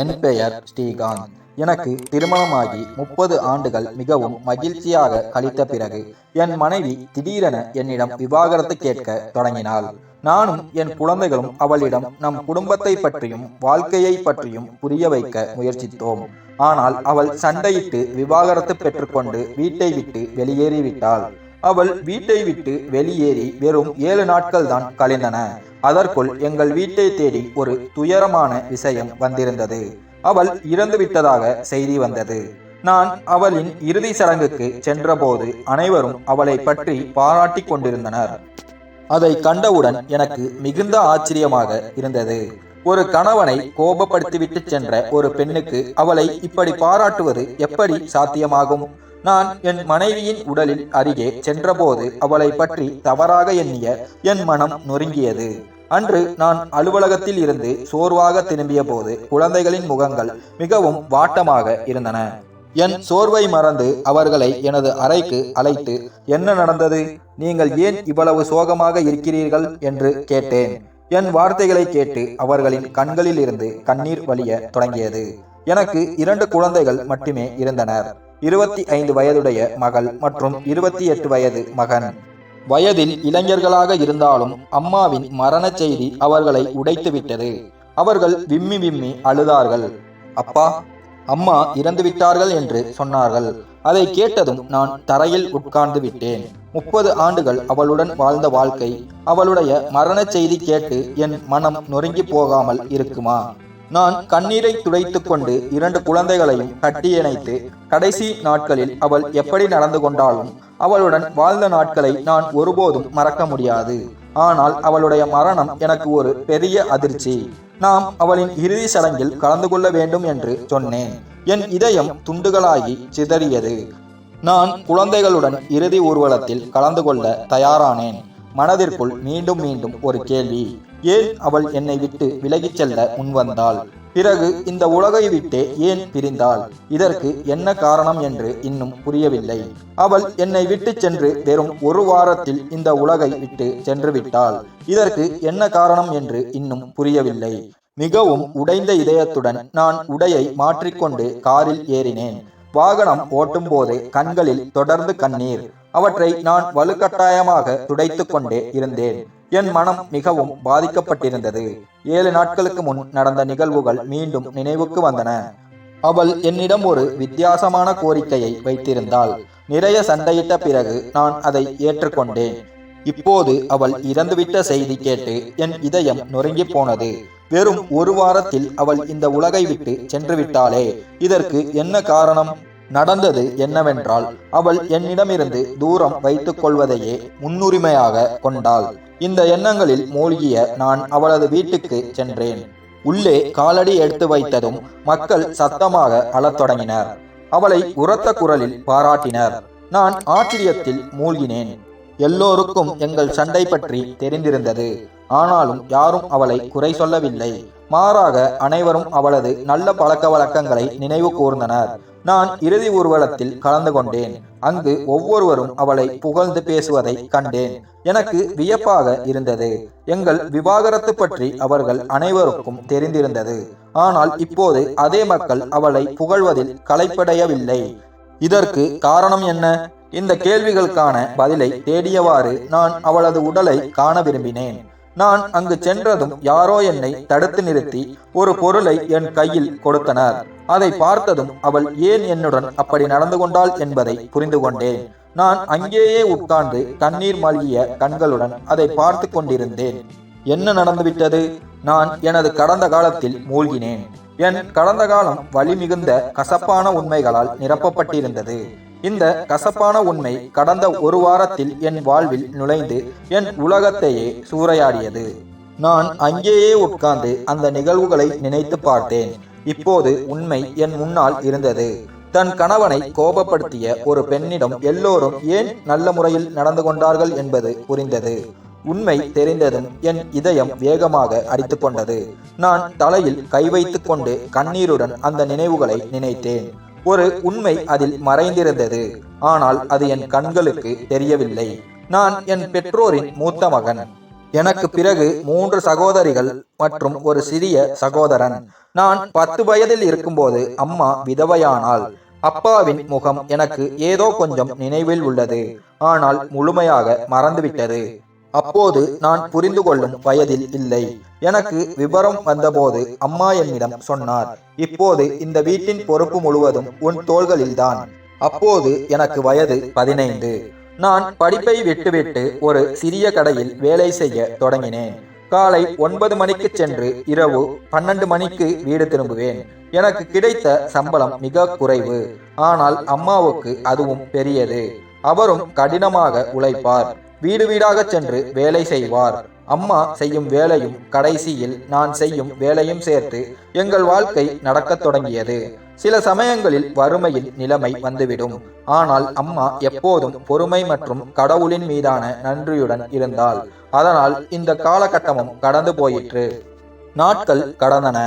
என் பெயர் ஸ்ரீகாந்த். எனக்கு திருமணமாகி முப்பது ஆண்டுகள் மிகவும் மகிழ்ச்சியாக கழித்த பிறகு என் மனைவி திடீரென என்னிடம் விவாகரத்து கேட்க தொடங்கினாள். நானும் என் குழந்தைகளும் அவளிடம் நம் குடும்பத்தை பற்றியும் வாழ்க்கையை பற்றியும் புரிய வைக்க முயற்சித்தோம். ஆனால் அவள் சண்டையிட்டு விவாகரத்து பெற்றுக்கொண்டு வீட்டை விட்டு வெளியேறிவிட்டாள். அவள் வீட்டை விட்டு வெளியேறி வெறும் ஏழு நாட்கள் தான் கழிந்தன. அதற்குள் எங்கள் வீட்டை தேடி ஒரு துயரமான விஷயம் வந்திருந்தது. அவள் இறந்துவிட்டதாக செய்தி வந்தது. நான் அவளின் இறுதி சடங்குக்கு சென்றபோது அனைவரும் அவளை பற்றி பாராட்டிக் கொண்டிருந்தனர். அதை கண்டவுடன் எனக்கு மிகுந்த ஆச்சரியமாக இருந்தது. ஒரு கணவனை கோபப்படுத்திவிட்டு சென்ற ஒரு பெண்ணுக்கு அவளை இப்படி பாராட்டுவது எப்படி சாத்தியமாகும்? நான் என் மனைவியின் உடலில் அருகே சென்றபோது அவளை பற்றி தவறாக எண்ணிய என் மனம் நொறுங்கியது. அன்று நான் அலுவலகத்தில் இருந்து சோர்வாக திரும்பிய போது குழந்தைகளின் முகங்கள் மிகவும் வாட்டமாக இருந்தன. என் சோர்வை மறந்து அவர்களை எனது அறைக்கு அழைத்து என்ன நடந்தது? நீங்கள் ஏன் இவ்வளவு சோகமாக இருக்கிறீர்கள்? என்று கேட்டேன். என் வார்த்தைகளை கேட்டு அவர்களின் கண்களில் இருந்து கண்ணீர் வழிய தொடங்கியது. எனக்கு இரண்டு குழந்தைகள் மட்டுமே இருந்தனர். இருபத்தி ஐந்து வயதுடைய மகள் மற்றும் இருபத்தி எட்டு வயது மகன். வயதில் இளைஞர்களாக இருந்தாலும் அம்மாவின் மரண செய்தி அவர்களை உடைத்துவிட்டது. அவர்கள் விம்மி விம்மி அழுதார்கள். அப்பா அம்மா இறந்துவிட்டார்கள் என்று சொன்னார்கள். அதை கேட்டதும் நான் தரையில் உட்கார்ந்து விட்டேன். முப்பது ஆண்டுகள் அவளுடன் வாழ்ந்த வாழ்க்கை அவளுடைய மரண செய்தி கேட்டு என் மனம் நொறுங்கி போகாமல் இருக்குமா? நான் கண்ணீரை துடைத்து கொண்டு இரண்டு குழந்தைகளையும் கட்டியணைத்து கடைசி நாட்களில் அவள் எப்படி நடந்து கொண்டாலும் அவளுடன் வாழ்ந்த நாட்களை நான் ஒருபோதும் மறக்க முடியாது. ஆனால் அவளுடைய மரணம் எனக்கு ஒரு பெரிய அதிர்ச்சி. நாம் அவளின் இறுதி சடங்கில் கலந்து கொள்ள வேண்டும் என்று சொன்னேன். என் இதயம் துண்டுகளாகி சிதறியது. நான் குழந்தைகளுடன் இறுதி ஊர்வலத்தில் கலந்து கொள்ள தயாரானேன். மனதிற்குள் மீண்டும் மீண்டும் ஒரு கேள்வி. ஏன் அவள் என்னை விட்டு விலகிச் செல்ல முன்வந்தாள்? பிறகு இந்த உலகை விட்டே ஏன் பிரிந்தாள்? இதற்கு என்ன காரணம் என்று இன்னும் புரியவில்லை. அவள் என்னை விட்டு சென்று வெறும் ஒரு வாரத்தில் இந்த உலகை விட்டு சென்று விட்டாள் இதற்கு என்ன காரணம் என்று இன்னும் புரியவில்லை. மிகவும் உடைந்த இதயத்துடன் நான் உடையை மாற்றிக்கொண்டு காரில் ஏறினேன். வாகனம் ஓட்டும் போது கண்களில் தொடர்ந்து கண்ணீர். அவற்றை நான் வலுக்கட்டாயமாக துடைத்து கொண்டே இருந்தேன். என் மனம் மிகவும் பாதிக்கப்பட்டிருந்தது. ஏழு நாட்களுக்கு முன் நடந்த நிகழ்வுகள் மீண்டும் நினைவுக்கு வந்தன. அவள் என்னிடம் ஒரு வித்தியாசமான கோரிக்கையை வைத்திருந்தாள். நிறைய சண்டையிட்ட பிறகு நான் அதை ஏற்றுக்கொண்டேன். இப்போது அவள் இறந்துவிட்ட செய்தி கேட்டு என் இதயம் நொறுங்கி போனது. வெறும் ஒரு வாரத்தில் அவள் இந்த உலகை விட்டு சென்று விட்டாளே. இதற்கு என்ன காரணம்? நடந்தது என்னவென்றால் அவள் என்னிடமிருந்து தூரம் வைத்துக் கொள்வதையே முன்னுரிமையாக கொண்டாள். இந்த எண்ணங்களில் மூழ்கிய நான் அவளது வீட்டுக்கு சென்றேன். உள்ளே காலடி எடுத்து வைத்ததும் மக்கள் சத்தமாக அழத் தொடங்கினர். அவளை உரத்த குரலில் பாராட்டினர். நான் ஆச்சரியத்தில் மூழ்கினேன். எல்லோருக்கும் எங்கள் சண்டை பற்றி தெரிந்திருந்தது. ஆனாலும் யாரும் அவளை குறை சொல்லவில்லை. மாறாக அனைவரும் அவளது நல்ல பழக்க வழக்கங்களை நினைவு கூர்ந்தனர். நான் இறுதி ஊர்வலத்தில் கலந்து கொண்டேன். அங்கு ஒவ்வொருவரும் அவளை புகழ்ந்து பேசுவதை கண்டேன். எனக்கு வியப்பாக இருந்தது. எங்கள் விவாகரத்து பற்றி அவர்கள் அனைவருக்கும் தெரிந்திருந்தது. ஆனால் இப்போது அதே மக்கள் அவளை புகழ்வதில் களைப்படையவில்லை. இதற்கு காரணம் என்ன? இந்த கேள்விகளுக்கான பதிலை தேடியவாறு நான் அவளது உடலை காண விரும்பினேன். நான் அங்கு சென்றதும் யாரோ என்னை தடுத்து நிறுத்தி ஒரு பொருளை என் கையில் கொடுத்தனர். அதை பார்த்ததும் அவள் ஏன் என்னுடன் அப்படி நடந்து கொண்டாள் என்பதை புரிந்து கொண்டேன். நான் அங்கேயே உட்கார்ந்து கண்ணீர் மல்கிய கண்களுடன் அதை பார்த்து கொண்டிருந்தேன். என்ன நடந்துவிட்டது? நான் எனது கடந்த காலத்தில் மூழ்கினேன். என் கடந்த காலம் வலிமிகுந்த கசப்பான உண்மைகளால் நிரப்பப்பட்டிருந்தது. இந்த கசப்பான உண்மை கடந்த ஒரு வாரத்தில் என் வாழ்வில் நுழைந்து என் உலகத்தையே சூறையாடியது. நான் அங்கேயே உட்கார்ந்து அந்த நிகழ்வுகளை நினைத்து பார்த்தேன். இப்போது உண்மை என் முன்னால் இருந்தது. தன் கணவனை கோபப்படுத்திய ஒரு பெண்ணிடம் எல்லோரும் ஏன் நல்ல முறையில் நடந்து கொண்டார்கள் என்பது புரிந்தது. உண்மை தெரிந்ததும் என் இதயம் வேகமாக அடித்து கொண்டது. நான் தலையில் கை வைத்துக் கொண்டு கண்ணீருடன் அந்த நினைவுகளை நினைத்தேன். ஒரு உண்மை அதில் மறைந்திருந்தது. ஆனால் அது என் கண்களுக்கு தெரியவில்லை. நான் என் பெற்றோரின் மூத்த மகன். எனக்கு பிறகு மூன்று சகோதரிகள் மற்றும் ஒரு சிறிய சகோதரன். நான் பத்து வயதில் இருக்கும்போது அம்மா விதவையானாள். அப்பாவின் முகம் எனக்கு ஏதோ கொஞ்சம் நினைவில் உள்ளது. ஆனால் முழுமையாக மறந்துவிட்டது. அப்போது நான் புரிந்து கொள்ளும் வயதில் இல்லை. எனக்கு விபரம் வந்தபோது அம்மா என்னிடம் சொன்னார் இப்போது இந்த வீட்டின் பொறுப்பு முழுவதும் உன் தோள்களில்தான். அப்போது எனக்கு வயது பதினைந்து. நான் படிப்பை விட்டுவிட்டு ஒரு சிறிய கடையில் வேலை செய்ய தொடங்கினேன். காலை ஒன்பது மணிக்கு சென்று இரவு பன்னெண்டு மணிக்கு வீடு திரும்புவேன். எனக்கு கிடைத்த சம்பளம் மிக குறைவு. ஆனால் அம்மாவுக்கு அதுவும் பெரியது. அவரும் கடினமாக உழைப்பார். வீடு வீடாக சென்று வேலை செய்வார். அம்மா செய்யும் வேலையும் கடைசியில் நான் செய்யும் வேலையும் சேர்த்து எங்கள் வாழ்க்கை நடக்கத் தொடங்கியது. சில சமயங்களில் வறுமையில் நிலைமை வந்துவிடும். ஆனால் அம்மா எப்போதும் பொறுமை மற்றும் கடவுளின் மீதான நன்றியுடன் இருந்தால் அதனால் இந்த காலகட்டமும் கடந்து போயிற்று. நாட்கள் கடந்தன.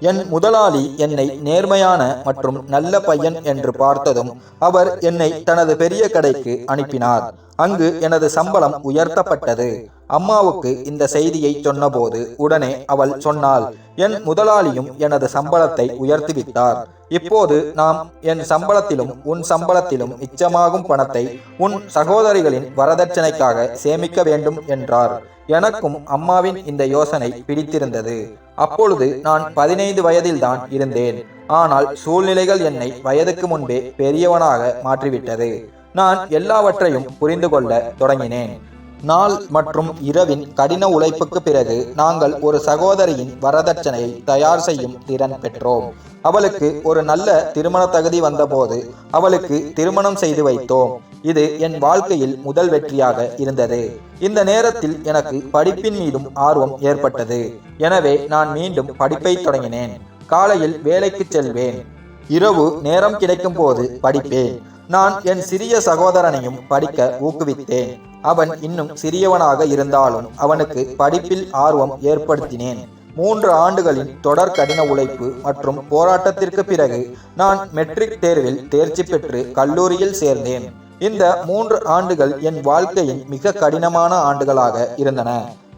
என் முதலாளி என்னை நேர்மையான மற்றும் நல்ல பையன் என்று பார்த்ததும் அவர் என்னை தனது பெரிய கடைக்கு அனுப்பினார். அங்கு எனது சம்பளம் உயர்த்தப்பட்டது. அம்மாவுக்கு இந்த செய்தியை சொன்னபோது உடனே அவள் சொன்னாள் என் முதலாளியும் எனது சம்பளத்தை உயர்த்திவிட்டார். இப்போது நாம் என் சம்பளத்திலும் உன் சம்பளத்திலும் மிச்சமாகும் பணத்தை உன் சகோதரிகளின் வரதட்சணைக்காக சேமிக்க வேண்டும் என்றார். எனக்கும் அம்மாவின் இந்த யோசனை பிடித்திருந்தது. அப்பொழுது நான் பதினைந்து வயதில்தான் இருந்தேன். ஆனால் சூழ்நிலைகள் என்னை வயதுக்கு முன்பே பெரியவனாக மாற்றிவிட்டது. நான் எல்லாவற்றையும் புரிந்து கொள்ள தொடங்கினேன். நாள் மற்றும் இரவின் கடின உழைப்புக்கு பிறகு நாங்கள் ஒரு சகோதரியின் வரதட்சணையை தயார் செய்யும் திறன் பெற்றோம். அவளுக்கு ஒரு நல்ல திருமண தகுதி வந்தபோது அவளுக்கு திருமணம் செய்து வைத்தோம். இது என் வாழ்க்கையில் முதல் வெற்றியாக இருந்தது. இந்த நேரத்தில் எனக்கு படிப்பின் மீதும் ஆர்வம் ஏற்பட்டது. எனவே நான் மீண்டும் படிப்பை தொடங்கினேன். காலையில் வேலைக்கு செல்வேன். இரவு நேரம் கிடைக்கும் போது படிப்பேன். நான் என் சிறிய சகோதரனையும் படிக்க ஊக்குவித்தேன். அவன் இன்னும் சிறியவனாக இருந்தாலும் அவனுக்கு படிப்பில் ஆர்வம் ஏற்படுத்தினேன். மூன்று ஆண்டுகளின் தொடர் கடின உழைப்பு மற்றும் போராட்டத்திற்கு பிறகு நான் மெட்ரிக் தேர்வில் தேர்ச்சி பெற்று கல்லூரியில் சேர்ந்தேன். இந்த மூன்று ஆண்டுகள் என் வாழ்க்கையின் மிக கடினமான ஆண்டுகளாக இருந்தன.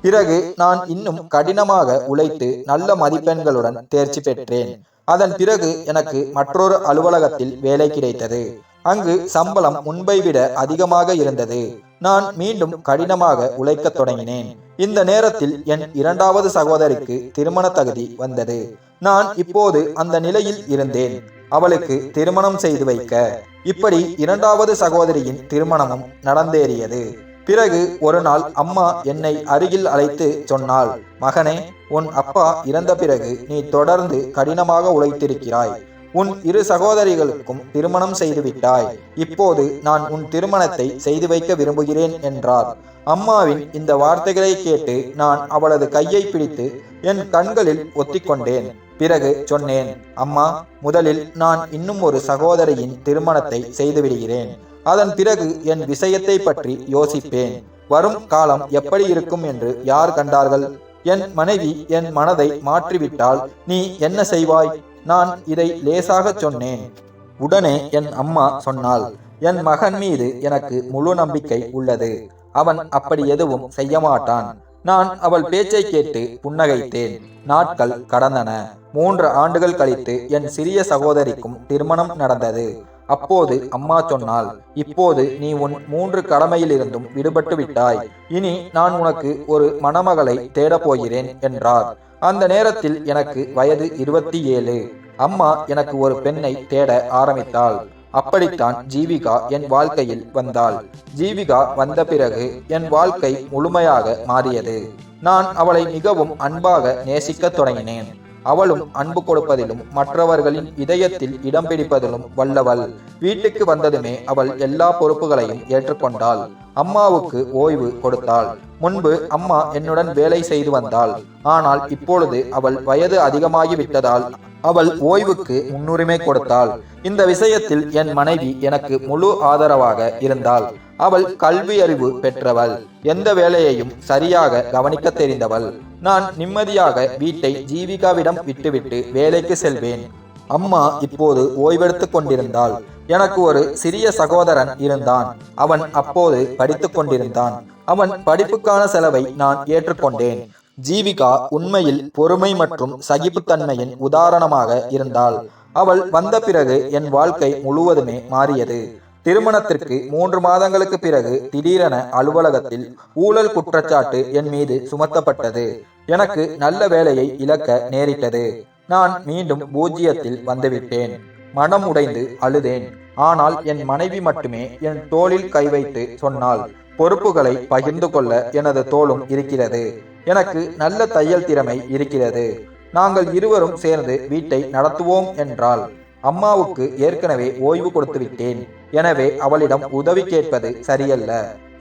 பிறகு நான் இன்னும் கடினமாக உழைத்து நல்ல மதிப்பெண்களுடன் தேர்ச்சி பெற்றேன். அதன் பிறகு எனக்கு மற்றொரு அலுவலகத்தில் வேலை கிடைத்தது. அங்கு சம்பளம் முன்பை விட அதிகமாக இருந்தது. நான் மீண்டும் கடினமாக உழைக்கத் தொடங்கினேன். இந்த நேரத்தில் என் இரண்டாவது சகோதரிக்கு திருமண தகுதி வந்தது. நான் இப்போது அந்த நிலையில் இருந்தேன். அவளுக்கு திருமணம் செய்து வைக்க. இப்படி இரண்டாவது சகோதரியின் திருமணமும் நடந்தேறியது. பிறகு ஒரு நாள் அம்மா என்னை அருகில் அழைத்து சொன்னாள் மகனே உன் அப்பா இறந்த பிறகு நீ தொடர்ந்து கடினமாக உழைத்திருக்கிறாய். உன் இரு சகோதரிகளுக்கும் திருமணம் செய்துவிட்டாய். இப்போது நான் உன் திருமணத்தை செய்து வைக்க விரும்புகிறேன் என்றார். அம்மாவின் இந்த வார்த்தைகளை கேட்டு நான் அவளது கையை பிடித்து என் கண்களில் ஒத்திக்கொண்டேன். பிறகு சொன்னேன் அம்மா முதலில் நான் இன்னும் ஒரு சகோதரியின் திருமணத்தை செய்துவிடுகிறேன் அதன் பிறகு என் விஷயத்தை பற்றி யோசிப்பேன். வரும் காலம் எப்படி இருக்கும் என்று யார் கண்டார்கள்? என் மனைவி என் மனதை மாற்றிவிட்டால் நீ என்ன செய்வாய்? நான் இதை லேசாக சொன்னேன். உடனே என் அம்மா சொன்னாள் என் மகன் மீது எனக்கு முழு நம்பிக்கை உள்ளது. அவன் அப்படி எதுவும் செய்ய மாட்டான் நான் அவள் பேச்சை கேட்டு புன்னகைத்தேன். நாட்கள் கடந்தன. மூன்று ஆண்டுகள் கழித்து என் சிறிய சகோதரிக்கும் திருமணம் நடந்தது. அப்போது அம்மா சொன்னாள் இப்போது நீ உன் மூன்று கடமையிலிருந்தும் விடுபட்டு விட்டாய். இனி நான் உனக்கு ஒரு மணமகளை தேடப் போகிறேன் என்றார். அந்த நேரத்தில் எனக்கு வயது இருபத்தி ஏழு அம்மா எனக்கு ஒரு பெண்ணை தேட ஆரம்பித்தாள். அப்படித்தான் ஜீவிகா என் வாழ்க்கையில் வந்தாள். ஜீவிகா வந்த பிறகு என் வாழ்க்கை முழுமையாக மாறியது. நான் அவளை மிகவும் அன்பாக நேசிக்கத் தொடங்கினேன். அவளும் அன்பு கொடுப்பதிலும் மற்றவர்களின் இதயத்தில் இடம் பிடிப்பதிலும் வல்லவள். வீட்டுக்கு வந்ததுமே அவள் எல்லா பொறுப்புகளையும் ஏற்றுக்கொண்டாள். அம்மாவுக்கு ஓய்வு கொடுத்தாள். முன்பு அம்மா என்னுடன் வேலை செய்து வந்தாள். ஆனால் இப்பொழுது அவள் வயது அதிகமாகிவிட்டதால் விட்டதால் அவள் ஓய்வுக்கு முன்னுரிமை கொடுத்தாள். இந்த விஷயத்தில் என் மனைவி எனக்கு முழு ஆதரவாக இருந்தாள். அவள் கல்வி அறிவு பெற்றவள். எந்த வேலையையும் சரியாக கவனிக்க தெரிந்தவள். நான் நிம்மதியாக வீட்டை ஜீவிகாவிடம் விட்டுவிட்டு வேலைக்கு செல்வேன். அம்மா இப்போது ஓய்வெடுத்து கொண்டிருந்தாள். எனக்கு ஒரு சிறிய சகோதரன் இருந்தான். அவன் அப்போது படித்துக் கொண்டிருந்தான். அவன் படிப்புக்கான செலவை நான் ஏற்றுக்கொண்டேன். ஜீவிகா உண்மையில் பொறுமை மற்றும் சகிப்புத்தன்மையின் உதாரணமாக இருந்தாள். அவள் வந்த பிறகு என் வாழ்க்கை முழுவதுமே மாறியது. திருமணத்திற்கு மூன்று மாதங்களுக்கு பிறகு திடீரென அலுவலகத்தில் ஊழல் குற்றச்சாட்டு என் மீது சுமத்தப்பட்டது. எனக்கு நல்ல வேலையை இழக்க நேரிட்டது. நான் மீண்டும் பூஜ்ஜியத்தில் வந்துவிட்டேன். மனம் உடைந்து அழுதேன். ஆனால் என் மனைவி மட்டுமே என் தோளில் கை வைத்து சொன்னாள் பொறுப்புகளை பகிர்ந்து கொள்ள எனது தோளும் இருக்கிறது. எனக்கு நல்ல தையல் திறமை இருக்கிறது. நாங்கள் இருவரும் சேர்ந்து வீட்டை நடத்துவோம் என்றாள். அம்மாவுக்கு ஏற்கனவே ஓய்வு கொடுத்து விட்டேன். எனவே அவளிடம் உதவி கேட்பது சரியல்ல.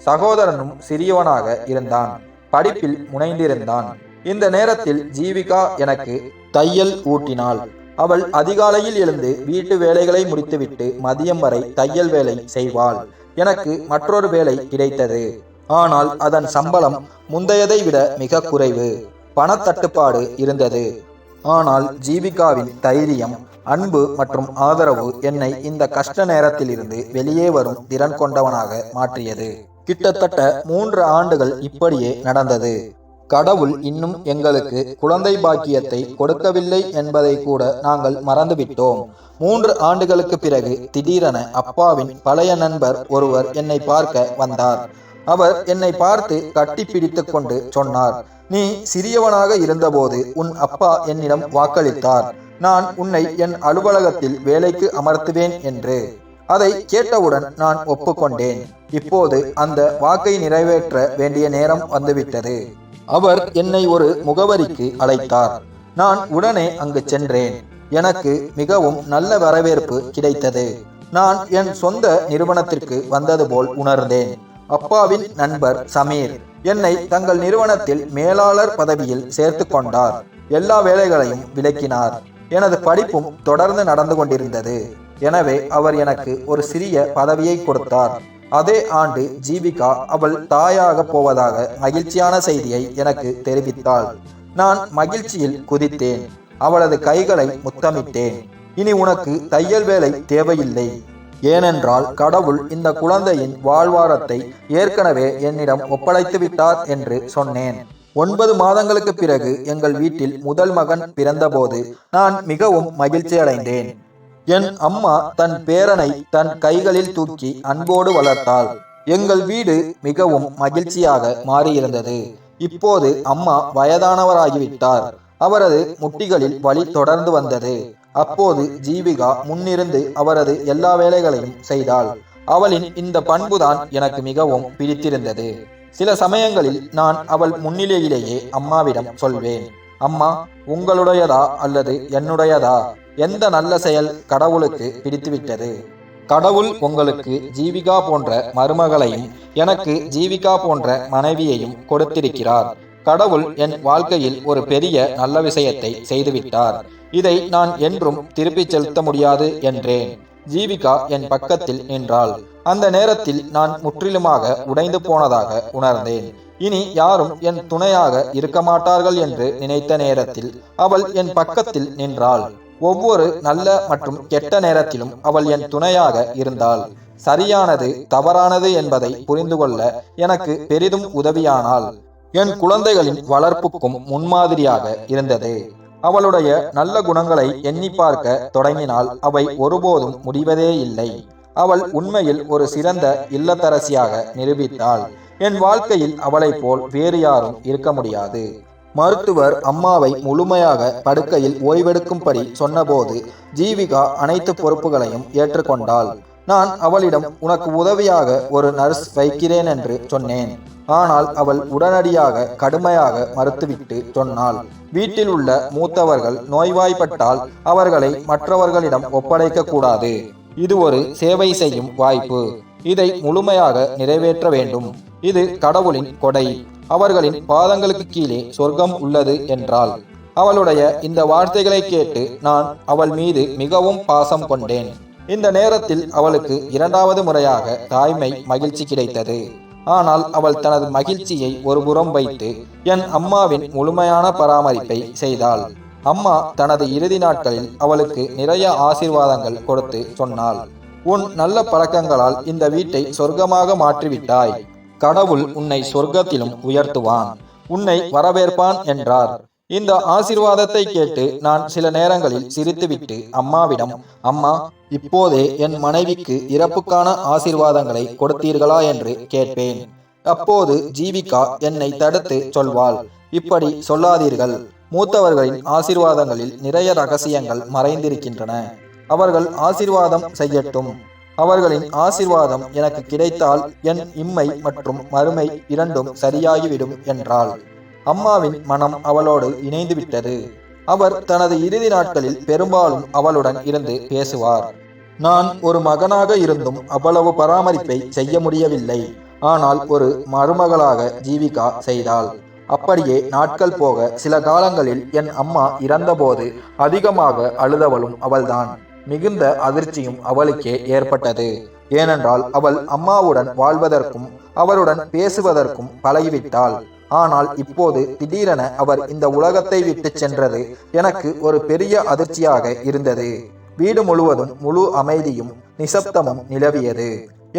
சகோதரனும் சிறியவனாக இருந்தான். படிப்பில் முனைந்திருந்தான். இந்த நேரத்தில் ஜீவிகா எனக்கு தையல் ஊட்டினாள். அவள் அதிகாலையில் எழுந்து வீட்டு வேலைகளை முடித்துவிட்டு மதியம் வரை தையல் வேலை செய்வாள். எனக்கு மற்றொரு வேலை கிடைத்தது. ஆனால் அதன் சம்பளம் முந்தையதை விட மிக குறைவு. பணத்தட்டுப்பாடு இருந்தது. ஆனால் ஜீவிகாவின் தைரியம் அன்பு மற்றும் ஆதரவு என்னை இந்த கஷ்ட நேரத்திலிருந்து வெளியே வரும் திறன் கொண்டவனாக மாற்றியது. கிட்டத்தட்ட மூன்று ஆண்டுகள் இப்படியே நடந்தது. கடவுள் இன்னும் எங்களுக்கு குழந்தை பாக்கியத்தை கொடுக்கவில்லை என்பதை கூட நாங்கள் மறந்துவிட்டோம். மூன்று ஆண்டுகளுக்கு பிறகு திடீரென அப்பாவின் பழைய நண்பர் ஒருவர் என்னை பார்க்க வந்தார். அவர் என்னை பார்த்து கட்டி பிடித்து கொண்டு சொன்னார் நீ சிறியவனாக இருந்தபோது உன் அப்பா என்னிடம் வாக்களித்தார். நான் உன்னை என் அலுவலகத்தில் வேலைக்கு அமர்த்துவேன் என்று. அதை கேட்டவுடன் நான் ஒப்புக்கொண்டேன். இப்போது அந்த வாக்கை நிறைவேற்ற வேண்டிய நேரம் வந்துவிட்டது. அவர் என்னை ஒரு முகவரிக்கு அழைத்தார். நான் உடனே அங்கு சென்றேன். எனக்கு மிகவும் நல்ல வரவேற்பு கிடைத்தது. நான் என் சொந்த நிறுவனத்திற்கு வந்தது போல் உணர்ந்தேன். அப்பாவின் நண்பர் சமீர் என்னை தங்கள் நிறுவனத்தில் மேலாளர் பதவியில் சேர்த்து கொண்டார். எல்லா வேலைகளையும் விளக்கினார். எனது படிப்பும் தொடர்ந்து நடந்து கொண்டிருந்தது. எனவே அவர் எனக்கு ஒரு சிறிய பதவியை கொடுத்தார். அதே ஆண்டு ஜீவிகா அவள் தாயாக போவதாக மகிழ்ச்சியான செய்தியை எனக்கு தெரிவித்தாள். நான் மகிழ்ச்சியில் குதித்தேன். அவளது கைகளை முத்தமிட்டேன். இனி உனக்கு தையல் வேலை தேவையில்லை. ஏனென்றால் கடவுள் இந்த குழந்தையின் வாழ்வாரத்தை ஏற்கனவே என்னிடம் ஒப்படைத்து விட்டார் என்று சொன்னேன். ஒன்பது மாதங்களுக்கு பிறகு எங்கள் வீட்டில் முதல் மகன் பிறந்தபோது நான் மிகவும் மகிழ்ச்சி அடைந்தேன் என் அம்மா தன் பேரனை தன் கைகளில் தூக்கி அன்போடு வளர்த்தாள். எங்கள் வீடு மிகவும் மகிழ்ச்சியாக மாறியிருந்தது. இப்போது அம்மா வயதானவராகிவிட்டார். அவரது முட்டிகளில் வலி தொடர்ந்து வந்தது. அப்போது ஜீவிகா முன்னிருந்து அவரது எல்லா வேலைகளையும் செய்தாள். அவளின் இந்த பண்புதான் எனக்கு மிகவும் பிடித்திருந்தது. சில சமயங்களில் நான் அவள் முன்னிலையிலேயே அம்மாவிடம் சொல்வேன் அம்மா உங்களுடையதா அல்லது என்னுடையதா? எந்த நல்ல செயல் கடவுளுக்கு பிடித்துவிட்டது? கடவுள் உங்களுக்கு ஜீவிகா போன்ற மருமகளையும் எனக்கு ஜீவிகா போன்ற மனைவியையும் கொடுத்திருக்கிறார். கடவுள் என் வாழ்க்கையில் ஒரு பெரிய நல்ல விஷயத்தை செய்துவிட்டார். இதை நான் என்றும் திருப்பிச் செலுத்த முடியாது என்றேன். ஜீவிகா என் பக்கத்தில் நின்றாள். அந்த நேரத்தில் நான் முற்றிலுமாக உடைந்து போனதாக உணர்ந்தேன். இனி யாரும் என் துணையாக இருக்க மாட்டார்கள் என்று நினைத்த நேரத்தில் அவள் என் பக்கத்தில் நின்றாள். ஒவ்வொரு நல்ல மற்றும் கெட்ட நேரத்திலும் அவள் என் துணையாக இருந்தாள். சரியானது தவறானது என்பதை புரிந்து கொள்ள எனக்கு பெரிதும் உதவியானாள். என் குழந்தைகளின் வளர்ப்புக்கும் முன்மாதிரியாக இருந்தது. அவளுடைய நல்ல குணங்களை எண்ணி பார்க்க தொடங்கினால் அவை ஒருபோதும் முடிவதே இல்லை. அவள் உண்மையில் ஒரு சிறந்த இல்லத்தரசியாக நிரூபித்தாள். என் வாழ்க்கையில் அவளைப் போல் வேறு யாரும் இருக்க முடியாது. மருத்துவர் அம்மாவை முழுமையாக படுக்கையில் ஓய்வெடுக்கும்படி சொன்னபோது ஜீவிகா அனைத்து பொறுப்புகளையும் ஏற்றுக்கொண்டாள். நான் அவளிடம் உனக்கு உதவியாக ஒரு நர்ஸ் வைக்கிறேன் என்று சொன்னேன். ஆனால் அவள் உடனடியாக கடுமையாக மறுத்துவிட்டு சொன்னாள். வீட்டில் உள்ள மூத்தவர்கள் நோய்வாய்ப்பட்டால் அவர்களை மற்றவர்களிடம் ஒப்படைக்க கூடாது இது ஒரு சேவை செய்யும் வாய்ப்பு. இதை முழுமையாக நிறைவேற்ற வேண்டும். இது கடவுளின் கொடை. அவர்களின் பாதங்களுக்கு கீழே சொர்க்கம் உள்ளது என்றாள். அவளுடைய இந்த வார்த்தைகளை கேட்டு நான் அவள் மீது மிகவும் பாசம் கொண்டேன். இந்த நேரத்தில் அவளுக்கு இரண்டாவது முறையாக தாய்மை மகிழ்ச்சி கிடைத்தது. ஆனால் அவள் தனது மகிழ்ச்சியை ஒரு புறம் வைத்து என் அம்மாவின் முழுமையான பராமரிப்பை செய்தாள். அம்மா தனது இறுதி நாட்களில் அவளுக்கு நிறைய ஆசீர்வாதங்கள் கொடுத்து சொன்னாள். உன் நல்ல பழக்கங்களால் இந்த வீட்டை சொர்க்கமாக மாற்றிவிட்டாய். கடவுள் உன்னை சொர்க்கத்திலும் உயர்த்துவான். உன்னை வரவேற்பான் என்றார். இந்த ஆசிர்வாதத்தை கேட்டு நான் சில நேரங்களில் சிரித்துவிட்டு அம்மாவிடம் அம்மா இப்போதே என் மனைவிக்கு இறப்புக்கான ஆசிர்வாதங்களை கொடுத்தீர்களா? என்று கேட்பேன். அப்போது ஜீவிகா என்னை தடுத்து சொல்வாள் இப்படி சொல்லாதீர்கள். மூத்தவர்களின் ஆசிர்வாதங்களில் நிறைய ரகசியங்கள் மறைந்திருக்கின்றன. அவர்கள் ஆசிர்வாதம் செய்யட்டும். அவர்களின் ஆசிர்வாதம் எனக்கு கிடைத்தால் என் இம்மை மற்றும் மறுமை இரண்டும் சரியாகிவிடும் என்றாள். அம்மாவின் மனம் அவளோடு இணைந்து விட்டது அவர் தனது இறுதி நாட்களில் பெரும்பாலும் அவளுடன் இருந்து பேசுவார். நான் ஒரு மகனாக இருந்தும் அவ்வளவு பராமரிப்பை செய்ய முடியவில்லை. ஆனால் ஒரு மருமகளாக ஜீவிகா செய்தாள். அப்படியே நாட்கள் போக சில காலங்களில் என் அம்மா இறந்தபோது அதிகமாக அழுதவளும் அவள்தான். மிகுந்த அதிர்ச்சியும் அவளுக்கே ஏற்பட்டது. ஏனென்றால் அவள் அம்மாவுடன் வாழ்வதற்கும் அவருடன் பேசுவதற்கும் பழகிவிட்டாள். ஆனால் இப்போது திடீரென அவர் இந்த உலகத்தை விட்டு சென்றது எனக்கு ஒரு பெரிய அதிர்ச்சியாக இருந்தது. வீடு முழுவதும் முழு அமைதியும் நிசப்தமும் நிலவியது.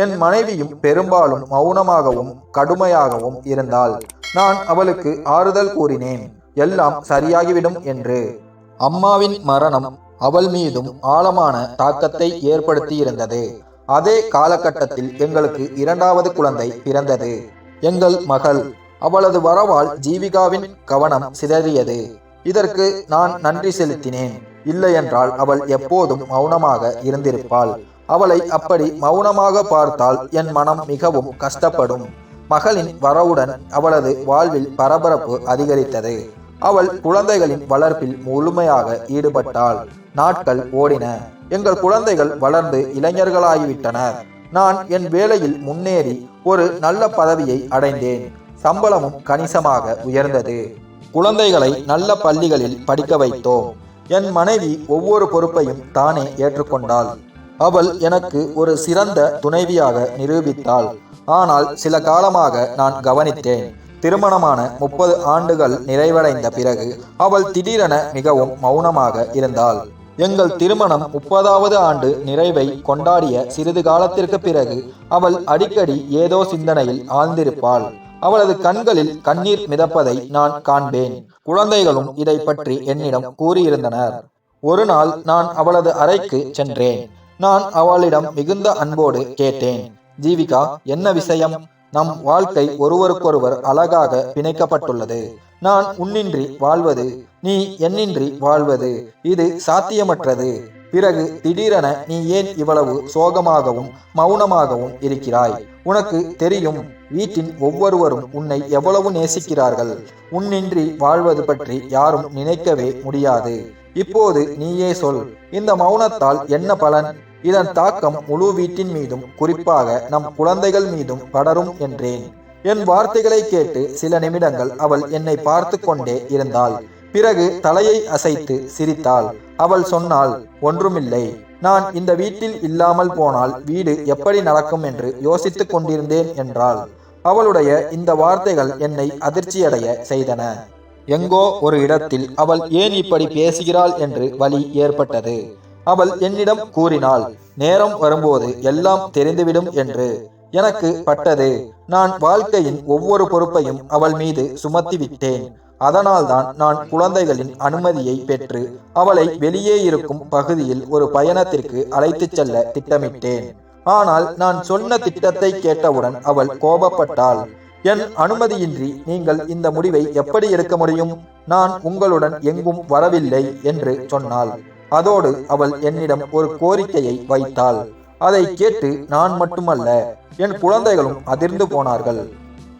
என் மனைவியும் பெரும்பாலும் மௌனமாகவும் கடுமையாகவும் இருந்தாள். நான் அவளுக்கு ஆறுதல் கூறினேன் எல்லாம் சரியாகிவிடும் என்று. அம்மாவின் மரணம் அவள் மீதும் ஆழமான தாக்கத்தை ஏற்படுத்தியிருந்தது. அதே காலகட்டத்தில் எங்களுக்கு இரண்டாவது குழந்தை பிறந்தது. எங்கள் மகள். அவளது வரவால் ஜீவிகாவின் கவனம் சிதறியது. இதற்கு நான் நன்றி செலுத்தினேன். இல்லையென்றால் அவள் எப்போதும் மௌனமாக இருந்திருப்பாள். அவளை அப்படி மௌனமாக பார்த்தால் என் மனம் மிகவும் கஷ்டப்படும். மகளின் வரவுடன் அவளது வாழ்வில் பரபரப்பு அதிகரித்தது. அவள் குழந்தைகளின் வளர்ப்பில் முழுமையாக ஈடுபட்டாள். நாட்கள் ஓடின. எங்கள் குழந்தைகள் வளர்ந்து இளைஞர்களாகிவிட்டனர். நான் என் வேலையில் முன்னேறி ஒரு நல்ல பதவியை அடைந்தேன். சம்பளமும் கணிசமாக உயர்ந்தது. குழந்தைகளை நல்ல பள்ளிகளில் படிக்க வைத்தோம். என் மனைவி ஒவ்வொரு பொறுப்பையும் தானே ஏற்றுக்கொண்டாள். அவள் எனக்கு ஒரு சிறந்த துணைவியாக நிரூபித்தாள். ஆனால் சில காலமாக நான் கவனித்தேன். திருமணமான முப்பது ஆண்டுகள் நிறைவடைந்த பிறகு அவள் திடீரென மிகவும் மௌனமாக இருந்தாள். எங்கள் திருமணம் முப்பதாவது ஆண்டு நிறைவை கொண்டாடிய சிறிது காலத்திற்கு பிறகு அவள் அடிக்கடி ஏதோ சிந்தனையில் ஆழ்ந்திருப்பாள். அவளது கண்களில் கண்ணீர் மிதப்பதை நான் காண்பேன். குழந்தைகளும் இதை பற்றி என்னிடம் கூறியிருந்தனர். ஒரு நாள் நான் அவளது அறைக்கு சென்றேன். நான் அவளிடம் மிகுந்த அன்போடு கேட்டேன். ஜீவிகா என்ன விஷயம்? நம் வாழ்க்கை ஒருவருக்கொருவர் அழகாக பிணைக்கப்பட்டுள்ளது. நான் உன்னின்றி வாழ்வது நீ என்னின்றி வாழ்வது இது சாத்தியமற்றது. பிறகு திடீரென நீ ஏன் இவ்வளவு சோகமாகவும் மௌனமாகவும் இருக்கிறாய்? உனக்கு தெரியும் வீட்டின் ஒவ்வொருவரும் உன்னை எவ்வளவு நேசிக்கிறார்கள். உன்னின்றி வாழ்வது பற்றி யாரும் நினைக்கவே முடியாது. இப்போது நீயே சொல். இந்த மௌனத்தால் என்ன பலன்? இதன் தாக்கம் முழு வீட்டின் மீதும் குறிப்பாக நம் குழந்தைகள் மீதும் படரும் என்றேன். என் வார்த்தைகளை கேட்டு சில நிமிடங்கள் அவள் என்னை பார்த்து கொண்டே இருந்தாள். பிறகு தலையை அசைத்து சிரித்தாள். அவள் சொன்னாள் ஒன்றுமில்லை. நான் இந்த வீட்டில் இல்லாமல் போனால் வீடு எப்படி நடக்கும் என்று யோசித்துக் கொண்டிருந்தேன் என்றாள். அவளுடைய இந்த வார்த்தைகள் என்னை அதிர்ச்சியடைய செய்தன. எங்கோ ஒரு இடத்தில் அவள் ஏன் இப்படி பேசுகிறாள் என்று வழி ஏற்பட்டது. அவள் என்னிடம் கூறினாள் நேரம் வரும்போது எல்லாம் தெரிந்துவிடும் என்று. எனக்கு பட்டது. நான் வாழ்க்கையின் ஒவ்வொரு பொறுப்பையும் அவள் மீது சுமத்தி விட்டேன் அதனால்தான் நான் குழந்தைகளின் அனுமதியை பெற்று அவளை வெளியே இருக்கும் பகுதியில் ஒரு பயணத்திற்கு அழைத்துச் செல்ல திட்டமிட்டேன். ஆனால் நான் சொன்ன திட்டத்தை கேட்டவுடன் அவள் கோபப்பட்டாள். என் அனுமதியின்றி நீங்கள் இந்த முடிவை எப்படி எடுக்க முடியும்? நான் உங்களுடன் எங்கும் வரவில்லை என்று சொன்னாள். அதோடு அவள் என்னிடம் ஒரு கோரிக்கையை வைத்தாள். அதை கேட்டு நான் மட்டுமல்ல என் குழந்தைகளும் அதிர்ந்து போனார்கள்.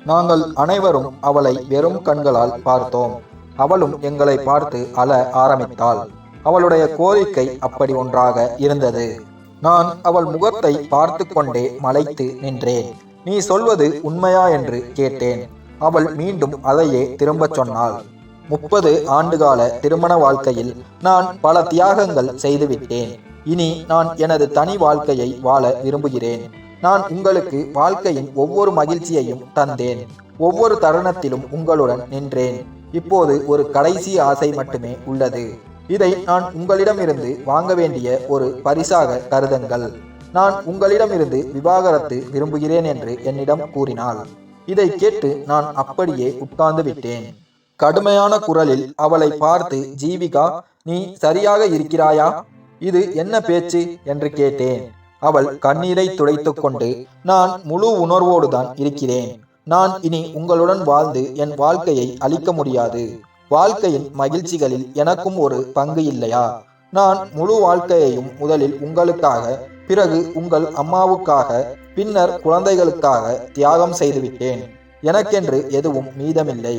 நாங்கள் அனைவரும் அவளை வெறும் கண்களால் பார்த்தோம். அவளும் எங்களை பார்த்து அழ ஆரம்பித்தாள். அவளுடைய கோரிக்கை அப்படி ஒன்றாக இருந்தது. நான் அவள் முகத்தை பார்த்து கொண்டே மலைத்து நின்றேன். நீ சொல்வது உண்மையா என்று கேட்டேன். அவள் மீண்டும் அதையே திரும்பச் சொன்னாள். முப்பது ஆண்டுகால திருமண வாழ்க்கையில் நான் பல தியாகங்கள் செய்துவிட்டேன். இனி நான் எனது தனி வாழ்க்கையை வாழ விரும்புகிறேன். நான் உங்களுக்கு வாழ்க்கையின் ஒவ்வொரு மகிழ்ச்சியையும் தந்தேன். ஒவ்வொரு தருணத்திலும் உங்களுடன் நின்றேன். இப்போது ஒரு கடைசி ஆசை மட்டுமே உள்ளது. இதை நான் உங்களிடமிருந்து வாங்க வேண்டிய ஒரு பரிசாக கருதுங்கள். நான் உங்களிடமிருந்து விவாகரத்து விரும்புகிறேன் என்று என்னிடம் கூறினாள். இதை கேட்டு நான் அப்படியே உட்கார்ந்து விட்டேன். கடுமையான குரலில் அவளை பார்த்து ஜீவிகா நீ சரியாக இருக்கிறாயா? இது என்ன பேச்சு? என்று கேட்டேன். அவள் கண்ணீரை துடைத்துக் கொண்டு நான் முழு உணர்வோடுதான் இருக்கிறேன். நான் இனி உங்களுடன் வாழ்ந்து என் வாழ்க்கையை அழிக்க முடியாது. வாழ்க்கையின் மகிழ்ச்சிகளில் எனக்கும் ஒரு பங்கு இல்லையா? நான் முழு வாழ்க்கையையும் முதலில் உங்களுக்காக பிறகு உங்கள் அம்மாவுக்காக பின்னர் குழந்தைகளுக்காக தியாகம் செய்துவிட்டேன். எனக்கென்று எதுவும் மீதமில்லை.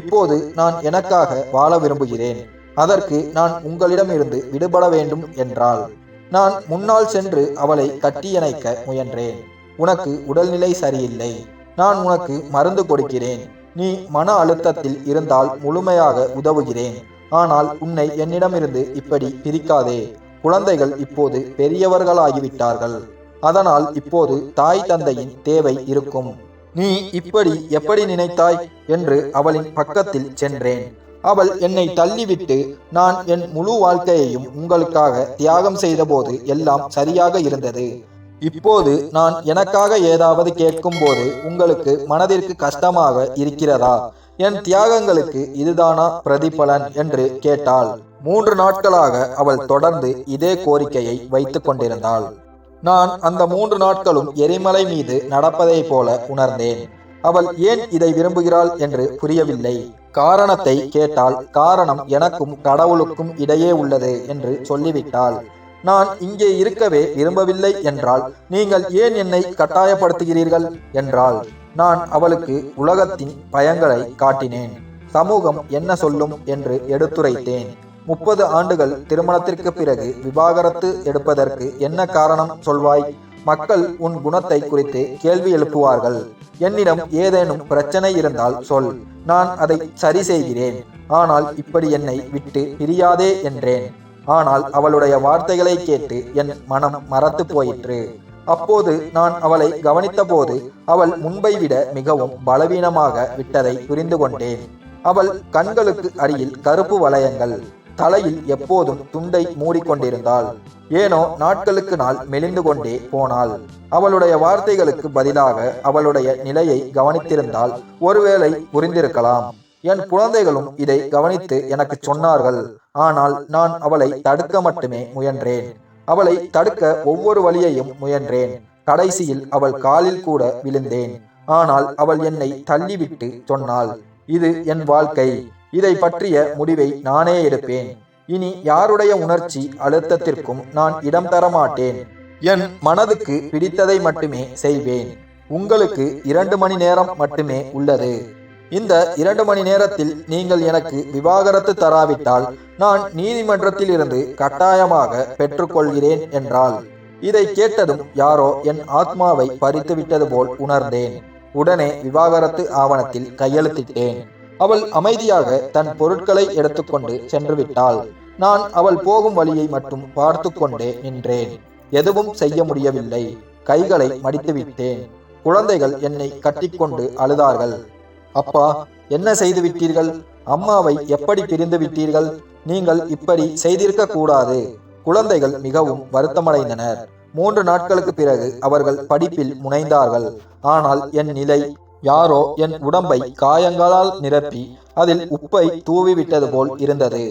இப்போது நான் எனக்காக வாழ விரும்புகிறேன். அதற்கு நான் உங்களிடமிருந்து விடுபட வேண்டும் என்றாள். நான் முன்னால் சென்று அவளை கட்டியணைக்க முயன்றேன். உனக்கு உடல்நிலை சரியில்லை. நான் உனக்கு மருந்து கொடுக்கிறேன். நீ மன அழுத்தத்தில் இருந்தால் முழுமையாக உதவுகிறேன். ஆனால் உன்னை என்னிடமிருந்து இப்படி பிரிக்காதே. குழந்தைகள் இப்போது பெரியவர்களாகிவிட்டார்கள். அதனால் இப்போது தாய் தந்தையின் தேவை இருக்கும். நீ இப்படி எப்படி நினைத்தாய்? என்று அவளின் பக்கத்தில் சென்றேன். அவள் என்னை தள்ளிவிட்டு நான் என் முழு வாழ்க்கையையும் உங்களுக்காக தியாகம் செய்தபோது எல்லாம் சரியாக இருந்தது. இப்போது நான் எனக்காக ஏதாவது கேட்கும்போது உங்களுக்கு மனதிற்கு கஷ்டமாக இருக்கிறதா? என் தியாகங்களுக்கு இதுதானா பிரதிபலன் என்று கேட்டாள். மூன்று நாட்களாக அவள் தொடர்ந்து இதே கோரிக்கையை வைத்துக் கொண்டிருந்தாள். நான் அந்த மூன்று நாட்களும் எரிமலை மீது நடப்பதைப் போல உணர்ந்தேன். அவள் ஏன் இதை விரும்புகிறாள் என்று புரியவில்லை. காரணத்தை கேட்டால் காரணம் எனக்கும் கடவுளுக்கும் இடையே உள்ளது என்று சொல்லிவிட்டாள். நான் இங்கே இருக்கவே விரும்பவில்லை என்றால் நீங்கள் ஏன் என்னை கட்டாயப்படுத்துகிறீர்கள் என்றால் நான் அவளுக்கு உலகத்தின் பயங்களை காட்டினேன். சமூகம் என்ன சொல்லும் என்று எடுத்துரைத்தேன். முப்பது ஆண்டுகள் திருமணத்திற்கு பிறகு விவாகரத்து எடுப்பதற்கு என்ன காரணம் சொல்வாய்? மக்கள் உன் குணத்தை குறித்து கேள்வி எழுப்புவார்கள். என்னிடம் ஏதேனும் பிரச்சனை இருந்தால் சொல். நான் அதை சரி செய்கிறேன். ஆனால் இப்படி என்னை விட்டு பிரியாதே என்றேன். ஆனால் அவளுடைய வார்த்தைகளை கேட்டு என் மனம் மறத்து போயிற்று. அப்போது நான் அவளை கவனித்தபோது அவள் முன்பை விட மிகவும் பலவீனமாக விட்டதை புரிந்து கொண்டேன். அவள் கண்களுக்கு அடியில் கருப்பு வளையங்கள் தலையில் எப்போதும் துண்டை மூடிக்கொண்டிருந்தாள். ஏனோ நாட்களுக்கு நாள் மெலிந்து கொண்டே போனாள். அவளுடைய வார்த்தைகளுக்கு பதிலாக அவளுடைய நிலையை கவனித்திருந்தால் ஒருவேளை புரிந்திருக்கலாம். என் குழந்தைகளும் இதை கவனித்து எனக்கு சொன்னார்கள். ஆனால் நான் அவளை தடுக்க மட்டுமே முயன்றேன். அவளை தடுக்க ஒவ்வொரு வழியையும் முயன்றேன். கடைசியில் அவள் காலில் கூட விழுந்தேன். ஆனால் அவள் என்னை தள்ளிவிட்டு சொன்னாள் இது என் வாழ்க்கை. இதை பற்றிய முடிவை நானே எடுப்பேன். இனி யாருடைய உணர்ச்சி அழுத்தத்திற்கும் நான் இடம் தர மாட்டேன். என் மனதுக்கு பிடித்ததை மட்டுமே செய்வேன். உங்களுக்கு இரண்டு மணி நேரம் மட்டுமே உள்ளது. இந்த இரண்டு மணி நேரத்தில் நீங்கள் எனக்கு விவாகரத்து தராவிட்டால் நான் நீதிமன்றத்தில் இருந்து கட்டாயமாக பெற்றுக்கொள்கிறேன் என்றாள். இதை கேட்டதும் யாரோ என் ஆத்மாவை பறித்து விட்டது போல் உணர்ந்தேன். உடனே விவாகரத்து ஆவணத்தில் கையெழுத்திட்டேன். அவள் அமைதியாக தன் பொருட்களை எடுத்துக்கொண்டு சென்று விட்டாள் நான் அவள் போகும் வழியை மட்டும் பார்த்து கொண்டே நின்றேன். எதுவும் செய்ய முடியவில்லை. கைகளை மடித்து விட்டேன் குழந்தைகள் என்னை கட்டிக்கொண்டு அழுதார்கள். அப்பா என்ன செய்து விட்டீர்கள் அம்மாவை எப்படி பிரிந்து விட்டீர்கள் நீங்கள் இப்படி செய்திருக்க கூடாது குழந்தைகள் மிகவும் வருத்தமடைந்தனர். மூன்று நாட்களுக்கு பிறகு அவர்கள் படிப்பில் முனைந்தார்கள். ஆனால் என் நிலை யாரோ என் உடம்பை காயங்களால் நிரப்பி அதில் உப்பை தூவிவிட்டது போல் இருந்தது.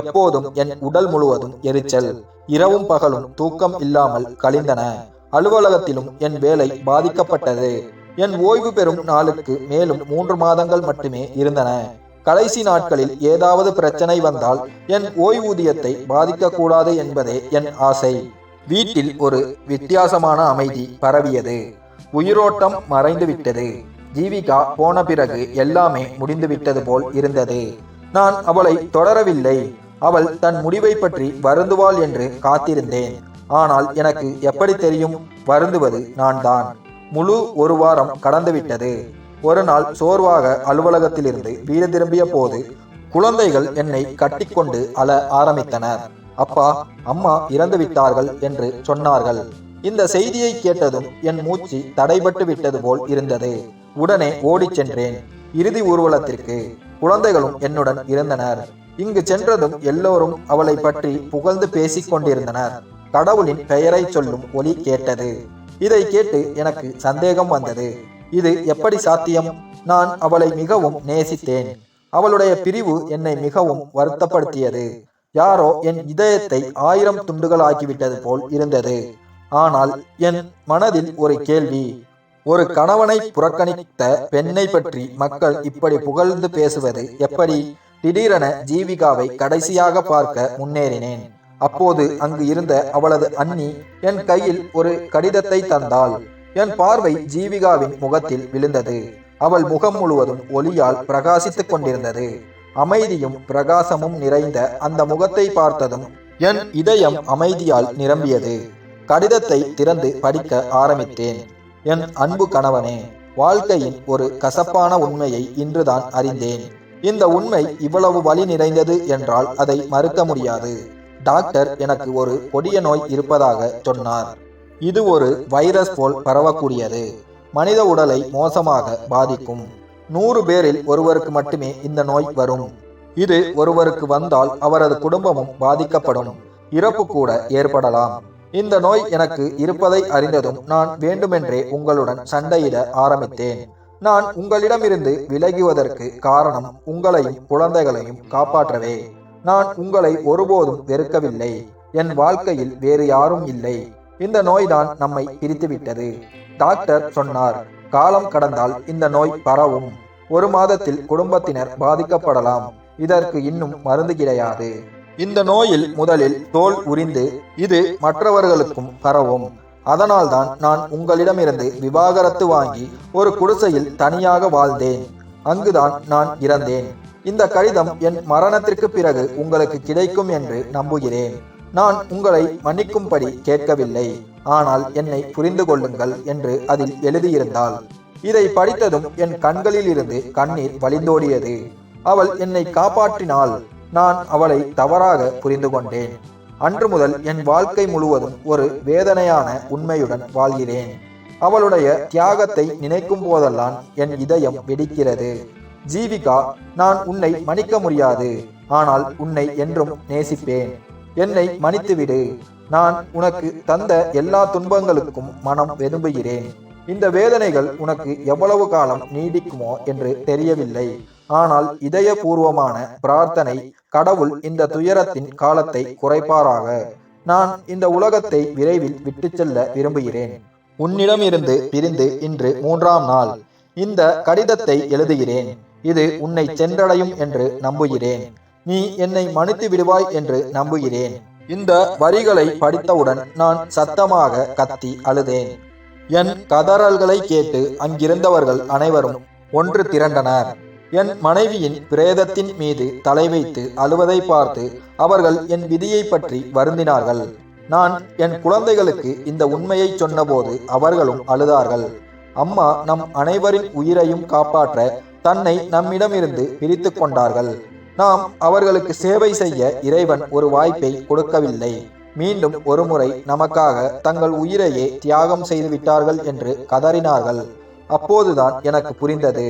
எப்போதும் என் உடல் முழுவதும் எரிச்சல். இரவும் பகலும் தூக்கம் இல்லாமல் கழிந்தன. அலுவலகத்திலும் என் வேலை பாதிக்கப்பட்டது. என் ஓய்வு பெறும் நாளுக்கு மேலும் மூன்று மாதங்கள் மட்டுமே இருந்தன. கடைசி நாட்களில் ஏதாவது பிரச்சனை வந்தால் என் ஓய்வூதியத்தை பாதிக்கக்கூடாது என்பதே என் ஆசை. வீட்டில் ஒரு வித்தியாசமான அமைதி பரவியது. உயிரோட்டம் மறைந்துவிட்டது ஜீவிகா போன பிறகு எல்லாமே முடிந்துவிட்டது போல் இருந்தது. நான் அவளை தொடரவில்லை. அவள் தன் முடிவை பற்றி வருந்துவாள் என்று காத்திருந்தேன். ஆனால் எனக்கு எப்படி தெரியும்? வருந்துவது நான் தான் முழு ஒரு வாரம் கடந்துவிட்டது. ஒரு நாள் சோர்வாக அலுவலகத்திலிருந்து வீடு திரும்பிய போது குழந்தைகள் என்னை கட்டிக்கொண்டு அழ ஆரம்பித்தனர். அப்பா அம்மா இறந்து விட்டார்கள் என்று சொன்னார்கள். இந்த செய்தியை கேட்டதும் என் மூச்சு தடைபட்டு விட்டது போல் இருந்தது. உடனே ஓடிச் சென்றேன். இறுதி ஊர்வலத்திற்கு குழந்தைகளும் என்னுடன் இருந்தனர். இங்கு சென்றதும் எல்லோரும் அவளை பற்றி புகழ்ந்து பேசிக் கொண்டிருந்தனர். கடவுளின் பெயரை சொல்லும் ஒலி கேட்டது. இதை கேட்டு எனக்கு சந்தேகம் வந்தது. இது எப்படி சாத்தியம்? நான் அவளை மிகவும் நேசித்தேன். அவளுடைய பிரிவு என்னை மிகவும் வருத்தப்படுத்தியது. யாரோ என் இதயத்தை ஆயிரம் துண்டுகளாக்கிவிட்டது போல் இருந்தது. ஆனால் என் மனதில் ஒரு கேள்வி. ஒரு கணவனை புறக்கணித்த பெண்ணை பற்றி மக்கள் இப்படி புகழ்ந்து பேசுவது எப்படி? திடீரென ஜீவிகாவை கடைசியாக பார்க்க முன்னேறினேன். அப்போது அங்கு இருந்த அவளது அண்ணி என் கையில் ஒரு கடிதத்தை தந்தாள். என் பார்வை ஜீவிகாவின் முகத்தில் விழுந்தது. அவள் முகம் முழுவதும் ஒளியால் பிரகாசித்துக் கொண்டிருந்தது. அமைதியும் பிரகாசமும் நிறைந்த அந்த முகத்தை பார்த்ததும் என் இதயம் அமைதியால் நிரம்பியது. கடிதத்தை திறந்து படிக்க ஆரம்பித்தேன். என் அன்பு கணவனே வாழ்க்கையின் ஒரு கசப்பான உண்மையை இன்றுதான் அறிந்தேன். இந்த உண்மை இவ்வளவு வலி நிறைந்தது என்றால் அதை மறுக்க முடியாது. டாக்டர் எனக்கு ஒரு கொடிய நோய் இருப்பதாக சொன்னார். இது ஒரு வைரஸ் போல் பரவக்கூடியது. மனித உடலை மோசமாக பாதிக்கும். நூறு பேரில் ஒருவருக்கு மட்டுமே இந்த நோய் வரும். இது ஒருவருக்கு வந்தால் அவரது குடும்பமும் பாதிக்கப்படும். இறப்பு கூட ஏற்படலாம். இந்த நோய் எனக்கு இருப்பதை அறிந்ததும் நான் வேண்டுமென்றே உங்களுடன் சண்டையிட ஆரம்பித்தேன். நான் உங்களிடமிருந்து விலகுவதற்கு காரணம் உங்களையும் குழந்தைகளையும் காப்பாற்றவே. நான் உங்களை ஒருபோதும் வெறுக்கவில்லை. என் வாழ்க்கையில் வேறு யாரும் இல்லை. இந்த நோய்தான் நம்மை பிரித்துவிட்டது. டாக்டர் சொன்னார் காலம் கடந்தால் இந்த நோய் பரவும். ஒரு மாதத்தில் குடும்பத்தினர் பாதிக்கப்படலாம். இதற்கு இன்னும் மருந்து கிடையாது. இந்த நோயில் முதலில் தோல் உரிந்து இது மற்றவர்களுக்கும் பரவும். அதனால்தான் நான் உங்களிடமிருந்து விவாகரத்து வாங்கி ஒரு குடிசையில் தனியாக வாழ்ந்தேன். அங்குதான் நான் இறந்தேன். இந்த கடிதம் என் மரணத்திற்கு பிறகு உங்களுக்கு கிடைக்கும் என்று நம்புகிறேன். நான் உங்களை மன்னிக்கும்படி கேட்கவில்லை. ஆனால் என்னை புரிந்து கொள்ளுங்கள் என்று அதில் எழுதியிருந்தாள். இதை படித்ததும் என் கண்களில் இருந்து கண்ணீர் வழிந்தோடியது. அவள் என்னை காப்பாற்றினாள் நான் அவளை தவறாக புரிந்து கொண்டேன். அன்று முதல் என் வாழ்க்கை முழுவதும் ஒரு வேதனையான உண்மையுடன் வாழ்கிறேன். அவளுடைய தியாகத்தை நினைக்கும் போதெல்லாம் என் இதயம் வெடிக்கிறது. ஜீவிகா நான் உன்னை மன்னிக்க முடியாது. ஆனால் உன்னை என்றும் நேசிப்பேன். என்னை மன்னித்துவிடு. நான் உனக்கு தந்த எல்லா துன்பங்களுக்கும் மனம் வெதும்புகிறேன் இந்த வேதனைகள் உனக்கு எவ்வளவு காலம் நீடிக்குமோ என்று தெரியவில்லை. ஆனால் இதயபூர்வமான பிரார்த்தனை கடவுள் இந்த துயரத்தின் காலத்தை குறைப்பாராக. நான் இந்த உலகத்தை விரைவில் விட்டுச் செல்ல விரும்புகிறேன். உன்னிடமிருந்து பிரிந்து இன்று மூன்றாம் நாள். இந்த கடிதத்தை எழுதுகிறேன். இது உன்னை சென்றடையும் என்று நம்புகிறேன். நீ என்னை மன்னித்து விடுவாய் என்று நம்புகிறேன். இந்த வரிகளை படித்தவுடன் நான் சத்தமாக கத்தி அழுதேன். என் கதறல்களை கேட்டு அங்கிருந்தவர்கள் அனைவரும் ஒன்று திரண்டனர். என் மனைவியின் பிரேதத்தின் மீது தலை வைத்து அழுவதை பார்த்து அவர்கள் என் விதியை பற்றி வருந்தினார்கள். நான் என் குழந்தைகளுக்கு இந்த உண்மையை சொன்னபோது அவர்களும் அழுதார்கள். அம்மா நம் அனைவரின் உயிரையும் காப்பாற்ற தன்னை நம்மிடமிருந்து பிரித்து கொண்டார்கள் நாம் அவர்களுக்கு சேவை செய்ய இறைவன் ஒரு வாய்ப்பை கொடுக்கவில்லை. மீண்டும் ஒருமுறை நமக்காக தங்கள் உயிரையே தியாகம் செய்து விட்டார்கள் என்று கதறினார்கள். அப்போதுதான் எனக்கு புரிந்தது.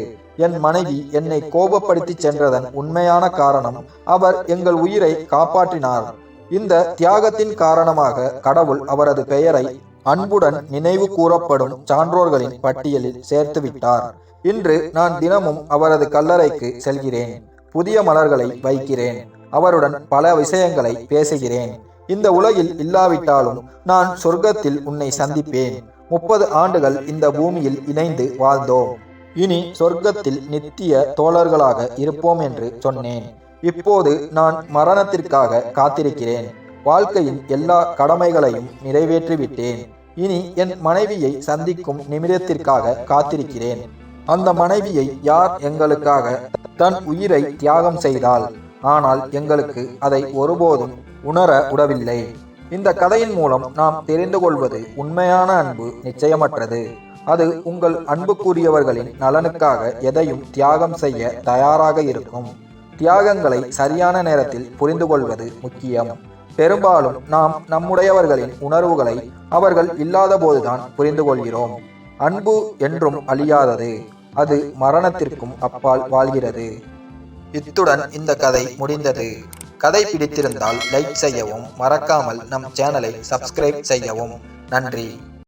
என் மனைவி என்னை கோபப்படுத்தி சென்றதன் உண்மையான காரணம் அவர் எங்கள் உயிரை காப்பாற்றினார். இந்த தியாகத்தின் காரணமாக கடவுள் அவரது பெயரை அன்புடன் நினைவு கூறப்படும் சான்றோர்களின் பட்டியலில் சேர்த்து விட்டார் இன்று நான் தினமும் அவரது கல்லறைக்கு செல்கிறேன் புதிய மலர்களை வைக்கிறேன் அவருடன் பல விஷயங்களை பேசுகிறேன். இந்த உலகில் இல்லாவிட்டாலும் நான் சொர்க்கத்தில் உன்னை சந்திப்பேன். முப்பது ஆண்டுகள் இந்த பூமியில் இணைந்து வாழ்ந்தோம். இனி சொர்க்கத்தில் நித்திய தோழர்களாக இருப்போம் என்று சொன்னேன். இப்போது நான் மரணத்திற்காக காத்திருக்கிறேன். வாழ்க்கையின் எல்லா கடமைகளையும் நிறைவேற்றிவிட்டேன். இனி என் மனைவியை சந்திக்கும் நிமிடத்திற்காக காத்திருக்கிறேன். அந்த மனைவியை யார் எங்களுக்காக தன் உயிரை தியாகம் செய்தால் ஆனால் எங்களுக்கு அதை ஒருபோதும் உணர உடவில்லை. இந்த கதையின் மூலம் நாம் தெரிந்து கொள்வது உண்மையான அன்பு நிச்சயமற்றது. அது உங்கள் அன்புக்குரியவர்களின் நலனுக்காக எதையும் தியாகம் செய்ய தயாராக இருக்கும். தியாகங்களை சரியான நேரத்தில் புரிந்து கொள்வது முக்கியம். பெரும்பாலும் நாம் நம்முடையவர்களின் உணர்வுகளை அவர்கள் இல்லாத போதுதான் புரிந்து கொள்கிறோம். அன்பு என்றும் அழியாதது. அது மரணத்திற்கும் அப்பால் வாழ்கிறது. இத்துடன் இந்த கதை முடிந்தது. கதை பிடித்திருந்தால் லைக் செய்யவும் மறக்காமல் நம் சேனலை சப்ஸ்கிரைப் செய்யவும். நன்றி.